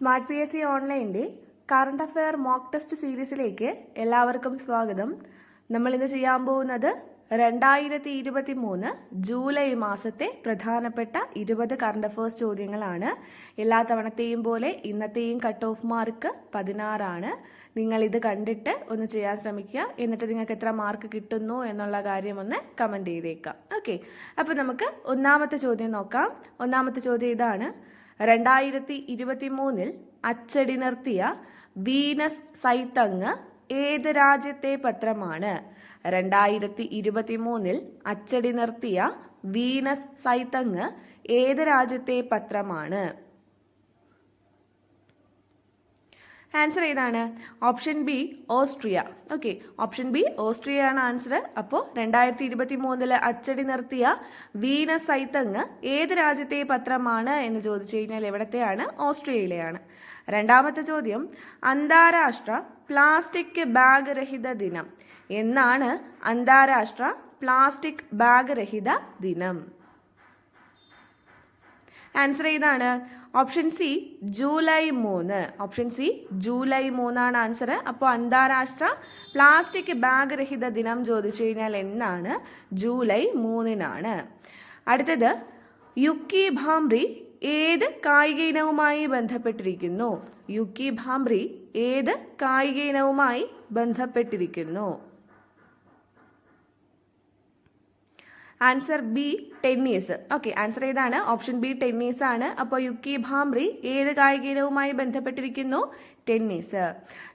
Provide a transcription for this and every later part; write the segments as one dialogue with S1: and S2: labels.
S1: Smart P S C ഓൺലൈന്റെ current affair mock test സീരീസിലേക്ക് എല്ലാവർക്കും സ്വാഗതം. നമ്മൾ ഇന്ന് ചെയ്യാൻ പോകുന്നത് രണ്ടായിരത്തി ഇരുപത്തി മൂന്ന് ജൂലൈ മാസത്തെ പ്രധാനപ്പെട്ട ഇരുപത് കറണ്ട് അഫയേഴ്സ് ചോദ്യങ്ങളാണ്. എല്ലാ തവണത്തെയും പോലെ ഇന്നത്തെയും കട്ട് ഓഫ് മാർക്ക് പതിനാറാണ്. നിങ്ങൾ ഇത് കണ്ടിട്ട് ഒന്ന് ചെയ്യാൻ ശ്രമിക്കുക. എന്നിട്ട് നിങ്ങൾക്ക് എത്ര മാർക്ക് കിട്ടുന്നു എന്നുള്ള കാര്യം ഒന്ന് കമന്റ് ചെയ്തേക്കാം ഓക്കെ. അപ്പോൾ നമുക്ക് ഒന്നാമത്തെ ചോദ്യം നോക്കാം. ഒന്നാമത്തെ ചോദ്യം ഇതാണ്. രണ്ടായിരത്തി ഇരുപത്തി മൂന്നിൽ അച്ചടി നിർത്തിയ വീനസ് സൈത്തങ് ഏത് രാജ്യത്തെ പത്രമാണ്? രണ്ടായിരത്തി ഇരുപത്തി മൂന്നിൽ അച്ചടി നിർത്തിയ വീനസ് സൈത്തങ് ഏത് രാജ്യത്തെ പത്രമാണ്? ആൻസർ ഏതാണ്? Option B Austria okay option B Austria ആണ് ആൻസർ അപ്പോൾ രണ്ടായിരത്തി ഇരുപത്തി മൂന്നിൽ അച്ചടി നിർത്തിയ വീണ സൈത്തങ് ഏത് രാജ്യത്തെ പത്രമാണ് എന്ന് ചോദിച്ചു കഴിഞ്ഞാൽ എവിടത്തെയാണ്? ഓസ്ട്രിയയിലെയാണ് രണ്ടാമത്തെ ചോദ്യം അന്താരാഷ്ട്ര പ്ലാസ്റ്റിക് ബാഗ് രഹിത ദിനം. എന്നാണ് അന്താരാഷ്ട്ര പ്ലാസ്റ്റിക് ബാഗ് രഹിത ദിനം. ആൻസർ ഏതാണ്? ഓപ്ഷൻ സി ജൂലൈ മൂന്ന്. ഓപ്ഷൻ സി ജൂലൈ മൂന്നാണ് ആൻസർ അപ്പോൾ അന്താരാഷ്ട്ര പ്ലാസ്റ്റിക് ബാഗ് രഹിത ദിനം ചോദിച്ചു കഴിഞ്ഞാൽ എന്നാണ്? ജൂലൈ മൂന്നിനാണ്. അടുത്തത് യുക്കി ഭാംബ്രി ഏത് കായിക ഇനവുമായി ബന്ധപ്പെട്ടിരിക്കുന്നു? യുക്കി ഭാംബ്രി ഏത് കായിക ഇനവുമായി ബന്ധപ്പെട്ടിരിക്കുന്നു? Answer B tennis okay answer ഏതാണ്? ഓപ്ഷൻ ബി ടെന്നീസ് ആണ്. അപ്പോൾ യുക്കി ഭാംറി ഏത് കായിക ഇനവുമായി ബന്ധപ്പെട്ടിരിക്കുന്നു? ടെന്നീസ്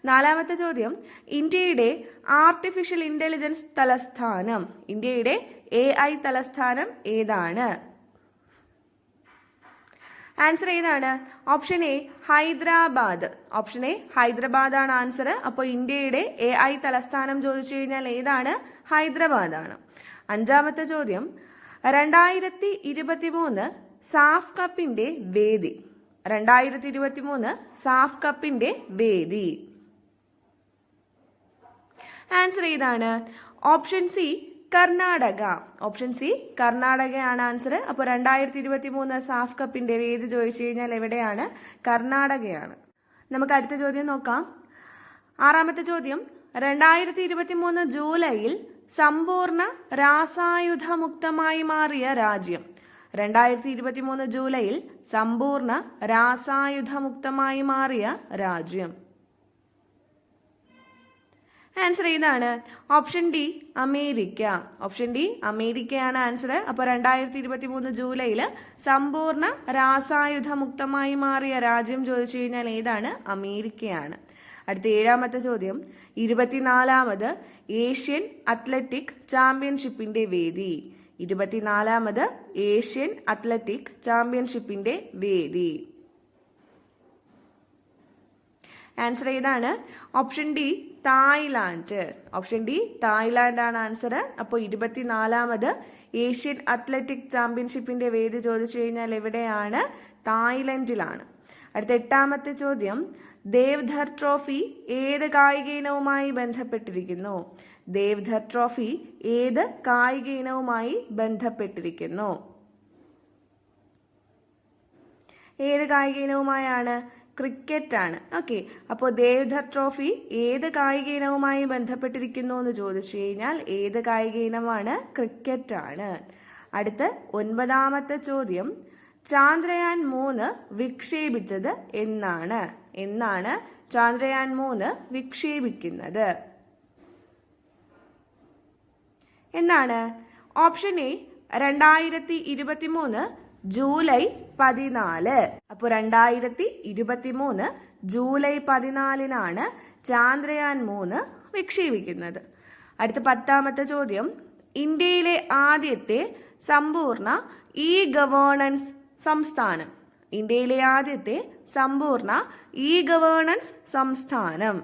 S1: നാലാമത്തെ ചോദ്യം. ഇന്ത്യയുടെ ആർട്ടിഫിഷ്യൽ ഇന്റലിജൻസ് തലസ്ഥാനം. ഇന്ത്യയുടെ എ ഐ തലസ്ഥാനം ഏതാണ്? ആൻസർ ഏതാണ്? Option A Hyderabad. Option A Hyderabad ആണ് ആൻസർ അപ്പോൾ ഇന്ത്യയുടെ എ ഐ തലസ്ഥാനം ചോദിച്ചു കഴിഞ്ഞാൽ ഏതാണ്? ഹൈദരാബാദ് ആണ് അഞ്ചാമത്തെ ചോദ്യം. രണ്ടായിരത്തി ഇരുപത്തി മൂന്ന് സാഫ് കപ്പിന്റെ വേദി. രണ്ടായിരത്തി ഇരുപത്തി മൂന്ന് സാഫ് കപ്പിന്റെ വേദി. ആൻസർ ഏതാണ്? Option C Karnataka. Option C കർണാടകയാണ് answer അപ്പോൾ രണ്ടായിരത്തി ഇരുപത്തി മൂന്ന് സാഫ് കപ്പിന്റെ വേദി ചോദിച്ചു കഴിഞ്ഞാൽ എവിടെയാണ്? കർണാടകയാണ്. നമുക്ക് അടുത്ത ചോദ്യം നോക്കാം. ആറാമത്തെ ചോദ്യം. രണ്ടായിരത്തി ഇരുപത്തി മൂന്ന് ജൂലൈയിൽ സമ്പൂർണ രാസായുധമുക്തമായി മാറിയ രാജ്യം. രണ്ടായിരത്തി ഇരുപത്തി മൂന്ന് ജൂലൈയിൽ സമ്പൂർണ രാസായുധമുക്തമായി മാറിയ രാജ്യം. ആൻസർ ഏതാണ്? Option D America. Option D അമേരിക്കയാണ് ആൻസർ. അപ്പോൾ രണ്ടായിരത്തി ഇരുപത്തി മൂന്ന് ജൂലൈയിൽ സമ്പൂർണ രാസായുധമുക്തമായി മാറിയ രാജ്യം ചോദിച്ചു കഴിഞ്ഞാൽ ഏതാണ്? അമേരിക്കയാണ്. അടുത്ത ഏഴാമത്തെ ചോദ്യം. ഇരുപത്തിനാലാമത് ഏഷ്യൻ അത്ലറ്റിക് ചാമ്പ്യൻഷിപ്പിന്റെ വേദി. ഇരുപത്തിനാലാമത് ഏഷ്യൻ അത്ലറ്റിക് ചാമ്പ്യൻഷിപ്പിന്റെ വേദി. ആൻസർ ഏതാണ്? Option D Thailand option D Thailand ആണ് ആൻസർ അപ്പോൾ ഇരുപത്തിനാലാമത് ഏഷ്യൻ അത്ലറ്റിക് ചാമ്പ്യൻഷിപ്പിന്റെ വേദി ചോദിച്ചു കഴിഞ്ഞാൽ എവിടെയാണ്? തായ്ലൻഡിലാണ് അടുത്ത എട്ടാമത്തെ ചോദ്യം. ദേവ്ധർ ട്രോഫി ഏത് കായിക ഇനവുമായി ബന്ധപ്പെട്ടിരിക്കുന്നു? ദേവ്ധർ ട്രോഫി ഏത് കായിക ഇനവുമായി ബന്ധപ്പെട്ടിരിക്കുന്നു? ഏത് കായിക ഇനവുമായാണ്? ആണ് ഓക്കെ. അപ്പോൾ ദേവ്ധർ ട്രോഫി ഏത് കായിക ഇനവുമായി ബന്ധപ്പെട്ടിരിക്കുന്നു എന്ന് ചോദിച്ചു കഴിഞ്ഞാൽ ഏത് കായിക ഇനമാണ്? ക്രിക്കറ്റ് ആണ് അടുത്ത് ഒൻപതാമത്തെ ചോദ്യം. ചാന്ദ്രയാൻ മൂന്ന് വിക്ഷേപിച്ചത് എന്നാണ്. എന്നാണ് ചാന്ദ്രയാൻ മൂന്ന് വിക്ഷേപിക്കുന്നത്. എന്നാണ്? ഓപ്ഷൻ എ രണ്ടായിരത്തി ഇരുപത്തി മൂന്ന് ജൂലൈ പതിനാല്. അപ്പോൾ രണ്ടായിരത്തി ഇരുപത്തി മൂന്ന് ജൂലൈ പതിനാലിനാണ് ചാന്ദ്രയാൻ മൂന്ന് വിക്ഷേപിക്കുന്നത്. അടുത്ത പത്താമത്തെ ചോദ്യം ഇന്ത്യയിലെ ആദ്യത്തെ സമ്പൂർണ ഇ ഗവേണൻസ് സംസ്ഥാനം. ഇന്ത്യയിലെ ആദ്യത്തെ സമ്പൂർണ ഇ ഗവേണൻസ് സംസ്ഥാനം.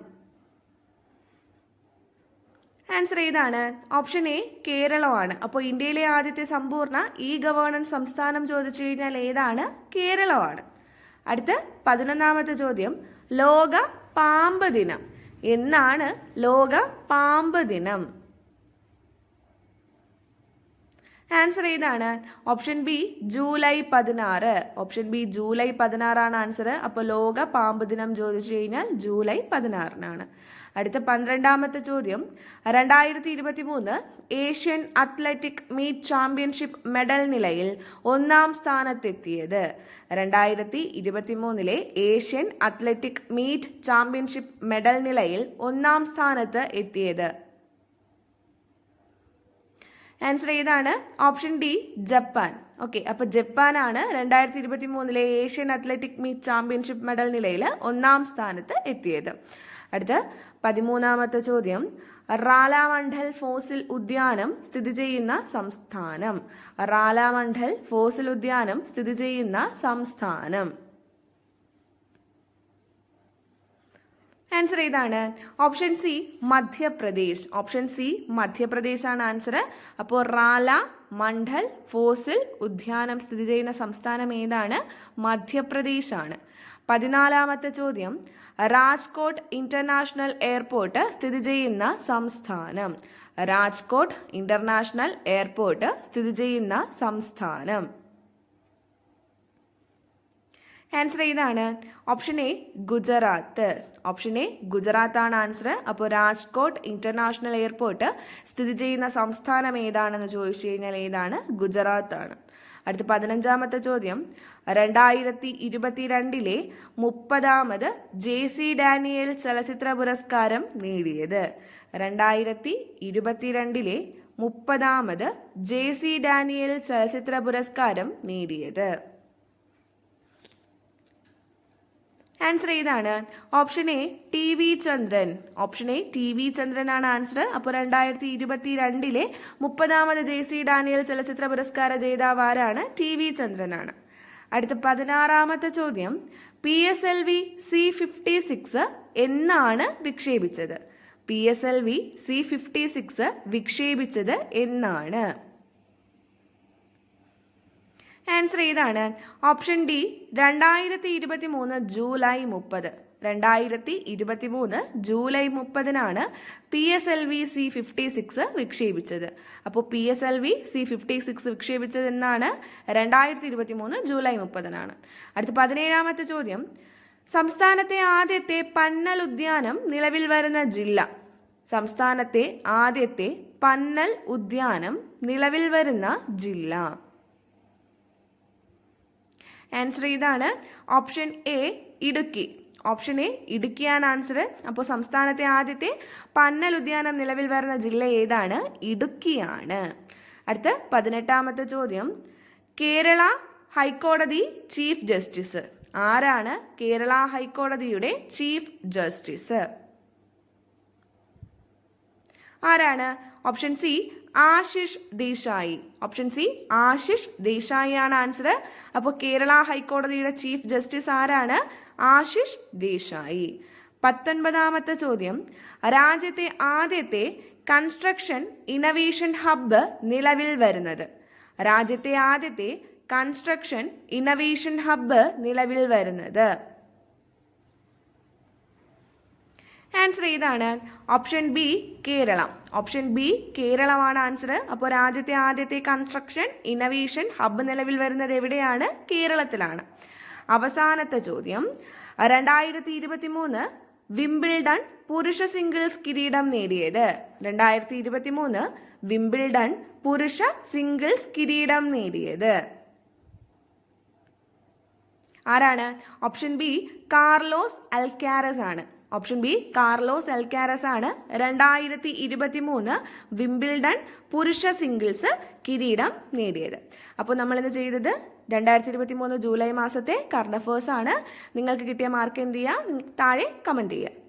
S1: ആൻസർ ഏതാണ്? ഓപ്ഷൻ എ കേരളമാണ്. അപ്പോൾ ഇന്ത്യയിലെ ആദ്യത്തെ സമ്പൂർണ ഇ ഗവേണൻസ് സംസ്ഥാനം ചോദിച്ചു കഴിഞ്ഞാൽ ഏതാണ്? കേരളമാണ്. അടുത്ത പതിനൊന്നാമത്തെ ചോദ്യം. ലോക പാമ്പ് ദിനം. എന്നാണ് ലോക പാമ്പ് ദിനം? ആൻസർ ഏതാണ്? ഓപ്ഷൻ ബി ജൂലൈ പതിനാറ്. ഓപ്ഷൻ ബി ജൂലൈ പതിനാറാണ് ആൻസർ അപ്പോൾ ലോക പാമ്പ് ദിനം ചോദിച്ചു കഴിഞ്ഞാൽ ജൂലൈ പതിനാറിനാണ്. അടുത്ത പന്ത്രണ്ടാമത്തെ ചോദ്യം. രണ്ടായിരത്തി ഇരുപത്തി മൂന്ന് Asian athletic meet championship medal നിലയിൽ ഒന്നാം സ്ഥാനത്തെത്തിയത്. രണ്ടായിരത്തി ഇരുപത്തി മൂന്നിലെ Asian athletic meet championship medal നിലയിൽ ഒന്നാം സ്ഥാനത്ത് എത്തിയത്. ആൻസർ ഏതാണ്? ഓപ്ഷൻ ഡി ജപ്പാൻ ഓക്കെ അപ്പൊ ജപ്പാനാണ് രണ്ടായിരത്തി ഇരുപത്തി മൂന്നിലെ Asian athletic meet championship medal നിലയിൽ ഒന്നാം സ്ഥാനത്ത് എത്തിയത്. അടുത്ത പതിമൂന്നാമത്തെ ചോദ്യം. റാലാമണ്ഡൽ ഫോസിൽ ഉദ്യാനം സ്ഥിതി ചെയ്യുന്ന സംസ്ഥാനം. റാലാമണ്ഡൽ ഫോസിൽ ഉദ്യാനം സ്ഥിതി ചെയ്യുന്ന സംസ്ഥാനം. ആൻസർ ഏതാണ്? Option C Madhya Pradesh option C Madhya Pradesh ആണ് ആൻസർ അപ്പോൾ റാല മണ്ഡൽ ഫോസിൽ ഉദ്യാനം സ്ഥിതി ചെയ്യുന്ന സംസ്ഥാനം ഏതാണ്? മധ്യപ്രദേശ് ആണ്. പതിനാലാമത്തെ ചോദ്യം. രാജ്കോട്ട് ഇന്റർനാഷണൽ എയർപോർട്ട് സ്ഥിതി ചെയ്യുന്ന സംസ്ഥാനം. രാജ്കോട്ട് ഇന്റർനാഷണൽ എയർപോർട്ട് സ്ഥിതി ചെയ്യുന്ന സംസ്ഥാനം. ആൻസർ ഏതാണ് option A Gujarat option A Gujarat ആണ് ആൻസർ അപ്പോൾ രാജ്കോട്ട് ഇന്റർനാഷണൽ എയർപോർട്ട് സ്ഥിതി ചെയ്യുന്ന സംസ്ഥാനം ഏതാണെന്ന് ചോദിച്ചു കഴിഞ്ഞാൽ ഏതാണ്? ഗുജറാത്ത് ആണ് അടുത്ത പതിനഞ്ചാമത്തെ ചോദ്യം. രണ്ടായിരത്തി ഇരുപത്തിരണ്ടിലെ മുപ്പതാമത് ജെ സി ഡാനിയൽ ചലച്ചിത്ര പുരസ്കാരം നേടിയത്. രണ്ടായിരത്തി ഇരുപത്തിരണ്ടിലെ മുപ്പതാമത് ജെ സി ഡാനിയൽ ചലച്ചിത്ര പുരസ്കാരം നേടിയത്. ആൻസർ ഏതാണ്? Option A T V Chandran option A T V ചന്ദ്രനാണ് answer അപ്പോൾ രണ്ടായിരത്തി ഇരുപത്തി രണ്ടിലെ മുപ്പതാമത് ജെ സി ഡാനിയൽ ചലച്ചിത്ര പുരസ്കാര ജേതാവ് ആരാണ്? ടി വി ചന്ദ്രനാണ് അടുത്ത പതിനാറാമത്തെ ചോദ്യം P S L V C fifty six എന്നാണ് വിക്ഷേപിച്ചത്. P S L V C fifty six വിക്ഷേപിച്ചത് എന്നാണ്. ആൻസർ ഏതാണ്? ഓപ്ഷൻ ഡി രണ്ടായിരത്തി ഇരുപത്തി മൂന്ന് ജൂലൈ മുപ്പത്. രണ്ടായിരത്തി ഇരുപത്തി മൂന്ന് ജൂലൈ മുപ്പതിനാണ് P S L V C fifty six വിക്ഷേപിച്ചത്. അപ്പോൾ P S L V C fifty six വിക്ഷേപിച്ചത് എന്നാണ്? രണ്ടായിരത്തി ഇരുപത്തി മൂന്ന് ജൂലൈ മുപ്പതിനാണ്. അടുത്ത പതിനേഴാമത്തെ ചോദ്യം. സംസ്ഥാനത്തെ ആദ്യത്തെ പന്നൽ ഉദ്യാനം നിലവിൽ വരുന്ന ജില്ല. സംസ്ഥാനത്തെ ആദ്യത്തെ പന്നൽ ഉദ്യാനം നിലവിൽ വരുന്ന ജില്ല. ആൻസർ ഇതാണ്. Option A Idukki. Option A ഇടുക്കിയാണ് answer അപ്പോൾ സംസ്ഥാനത്തെ ആദ്യത്തെ പന്നൽ ഉദ്യാനം നിലവിൽ വരുന്ന ജില്ല ഏതാണ്? ഇടുക്കിയാണ്. അടുത്ത പതിനെട്ടാമത്തെ ചോദ്യം. കേരള ഹൈക്കോടതി ചീഫ് ജസ്റ്റിസ്. ആരാണ് കേരള ഹൈക്കോടതിയുടെ ചീഫ് ജസ്റ്റിസ്? ആരാണ്? Option C Ashish Desai. Option C Ashish Desai ആണ് ആൻസർ അപ്പോൾ കേരള ഹൈക്കോടതിയുടെ ചീഫ് ജസ്റ്റിസ് ആരാണ്? ആശിഷ് ദേശായി. പത്തൊൻപതാമത്തെ ചോദ്യം. രാജ്യത്തെ ആദ്യത്തെ കൺസ്ട്രക്ഷൻ ഇന്നവേഷൻ ഹബ്ബ് നിലവിൽ വരുന്നത്. രാജ്യത്തെ ആദ്യത്തെ കൺസ്ട്രക്ഷൻ ഇന്നവേഷൻ ഹബ്ബ് നിലവിൽ വരുന്നത്. ആൻസർ ഏതാണ്? Option B Keralam option B കേരളമാണ് ആൻസർ അപ്പോൾ രാജ്യത്തെ ആദ്യത്തെ കൺസ്ട്രക്ഷൻ ഇന്നവേഷൻ ഹബ്ബ് നിലവിൽ വരുന്നത് എവിടെയാണ്? കേരളത്തിലാണ് അവസാനത്തെ ചോദ്യം. രണ്ടായിരത്തി ഇരുപത്തി മൂന്ന് വിംബിൾഡൺ പുരുഷ സിംഗിൾസ് കിരീടം നേടിയത്. രണ്ടായിരത്തി ഇരുപത്തി മൂന്ന് വിംബിൾഡൺ പുരുഷ സിംഗിൾസ് കിരീടം നേടിയത്. ആരാണ്? ഓപ്ഷൻ ബി കാർലോസ് അൽക്കാരസ് ആണ്. ഓപ്ഷൻ ബി കാർലോസ് എൽക്കാരസ് ആണ്. രണ്ടായിരത്തി ഇരുപത്തി മൂന്ന് വിംബിൾഡൺ പുരുഷ സിംഗിൾസ് കിരീടം നേടിയത്. അപ്പോൾ നമ്മൾ ഇന്ന് ചെയ്തത് രണ്ടായിരത്തി ഇരുപത്തി മൂന്ന് ജൂലൈ മാസത്തെ കറണ്ട് അഫേഴ്സ് ആണ്. നിങ്ങൾക്ക് കിട്ടിയ മാർക്ക് എന്ത് ചെയ്യുക? താഴെ കമന്റ് ചെയ്യുക.